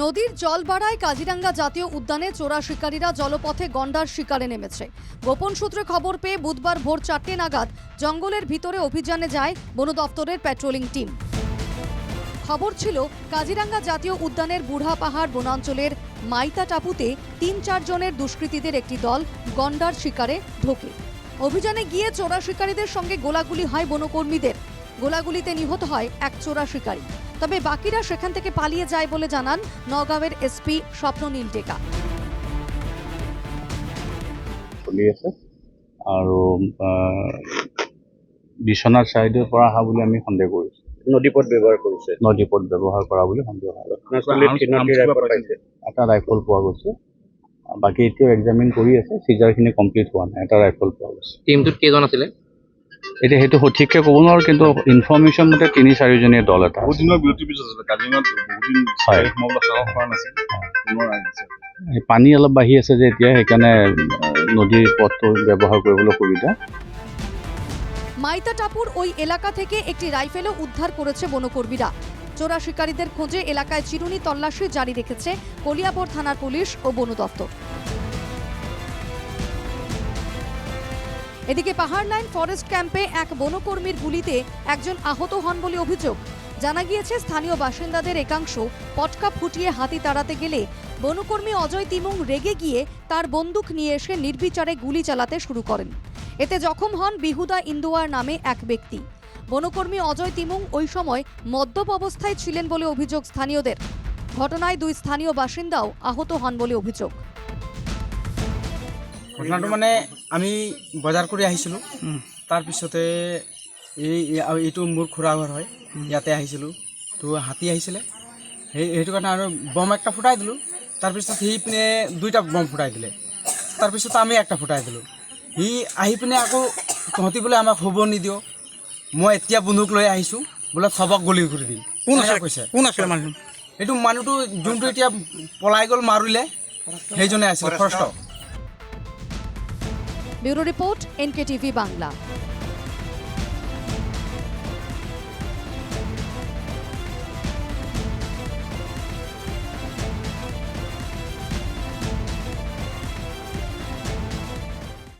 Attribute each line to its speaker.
Speaker 1: নদীর জল বাড়ায় কাজিরাঙ্গা জাতীয় উদ্যানে চোরা শিকারীরা জলপথে গন্ডার শিকারে নেমেছে। গোপন সূত্রে খবর পেয়ে বুধবার ভোর চারটে নাগাদ জঙ্গলের ভিতরে অভিযানে যায় বন দপ্তরের প্যাট্রোলিং টিম খবর ছিল, কাজিরাঙ্গা জাতীয় উদ্যানের বুড়া পাহাড় বনাঞ্চলের মাইতা টাপুতে তিন চারজনের দুষ্কৃতীদের একটি দল গন্ডার শিকারে ঢোকে। অভিযানে গিয়ে চোরা শিকারীদের সঙ্গে গোলাগুলি হয় বনকর্মীদের। গোলাগুলিতে নিহত হয় এক চোরা শিকারী। তবে বাকিরা সেখান থেকে পালিয়ে যায় বলে জানান নগাঁওয়ের এসপি স্বপ্ননীল টেকা।
Speaker 2: আৰু বিশ্বনাথ চাইডৰ পৰা অহা বুলি আমি সন্দেহ কৰিছোঁ।
Speaker 3: নদীপথ ব্যৱহাৰ কৰিছে।
Speaker 2: নদীপথ ব্যৱহাৰ কৰা বুলি সন্দেহ হয় এটা ৰাইফল পোৱা গৈছে। বাকী এতিয়াও এক্সামিন কৰি আছে। চিজাৰখিনি কমপ্লিট হোৱা নাই। এটা ৰাইফল পোৱা গৈছে।
Speaker 4: টিমটোত কেইজন আছিলে?
Speaker 2: এতিয়া সেইটো সঠিককৈ ক'ব নোৱাৰোঁ কিন্তু ইনফৰ্মেশ্যন মতে তিনি চাৰিজনীয়া দল এটা হয়। পানী অলপ বাঢ়ি আছে যে এতিয়া সেইকাৰণে নদীৰ পথটো ব্যৱহাৰ কৰিবলৈ সুবিধা।
Speaker 1: মাইতা টাপুর ওই এলাকা থেকে একটি রাইফেলও উদ্ধার করেছে বনকর্মীরা। চোরা শিকারীদের খোঁজে এলাকায় চিরুনি তল্লাশি জারি রেখেছে কলিয়াবর থানার পুলিশ ও বন দপ্তর এদিকে পাহাড় লাইন ফরেস্ট ক্যাম্পে এক বনকর্মীর গুলিতে একজন আহত হন বলে অভিযোগ। জানা গিয়েছে, স্থানীয় বাসিন্দাদের একাংশ পটকা ফুটিয়ে হাতি তাড়াতে গেলে বনকর্মী অজয় তিমুং রেগে গিয়ে তার বন্দুক নিয়ে এসে নির্বিচারে গুলি চালাতে শুরু করেন। এতে জখম হন বিহুদা ইন্দুয়ার নামে এক ব্যক্তি। বনকর্মী অজয় তিমুং ওই সময় মদ্যপ অবস্থায় ছিলেন বলে অভিযোগ স্থানীয়দের। ঘটনায় দুই স্থানীয় বাসিন্দাও আহত হন বলে অভিযোগ।
Speaker 5: ঘটনাটো মানে আমি বজাৰ কৰি আহিছিলোঁ। তাৰপিছতে এই এইটো মোৰ খুৰা ঘৰ হয় ইয়াতে আহিছিলোঁ। তো হাতী আহিছিলে। সেই সেইটো কাৰণে আৰু বম একটা ফুটাই দিলোঁ। তাৰপিছত সি পিনে দুইটা বম ফুটাই দিলে। তাৰপিছত আমি একটা ফুটাই দিলোঁ। সি আহি পিনে আকৌ তহঁতি বোলে আমাক শুব নিদিয়। মই এতিয়া বন্দুক লৈ আহিছোঁ। বোলে চবক গলি কৰি দিম কোন কৈছে।
Speaker 6: কোন আছিলে মানুহ
Speaker 5: এইটো মানুহটো যোনটো এতিয়া পলাই গ'ল মাৰিলে সেইজনে আছিলে forest
Speaker 1: bureau report NKTV Bangla.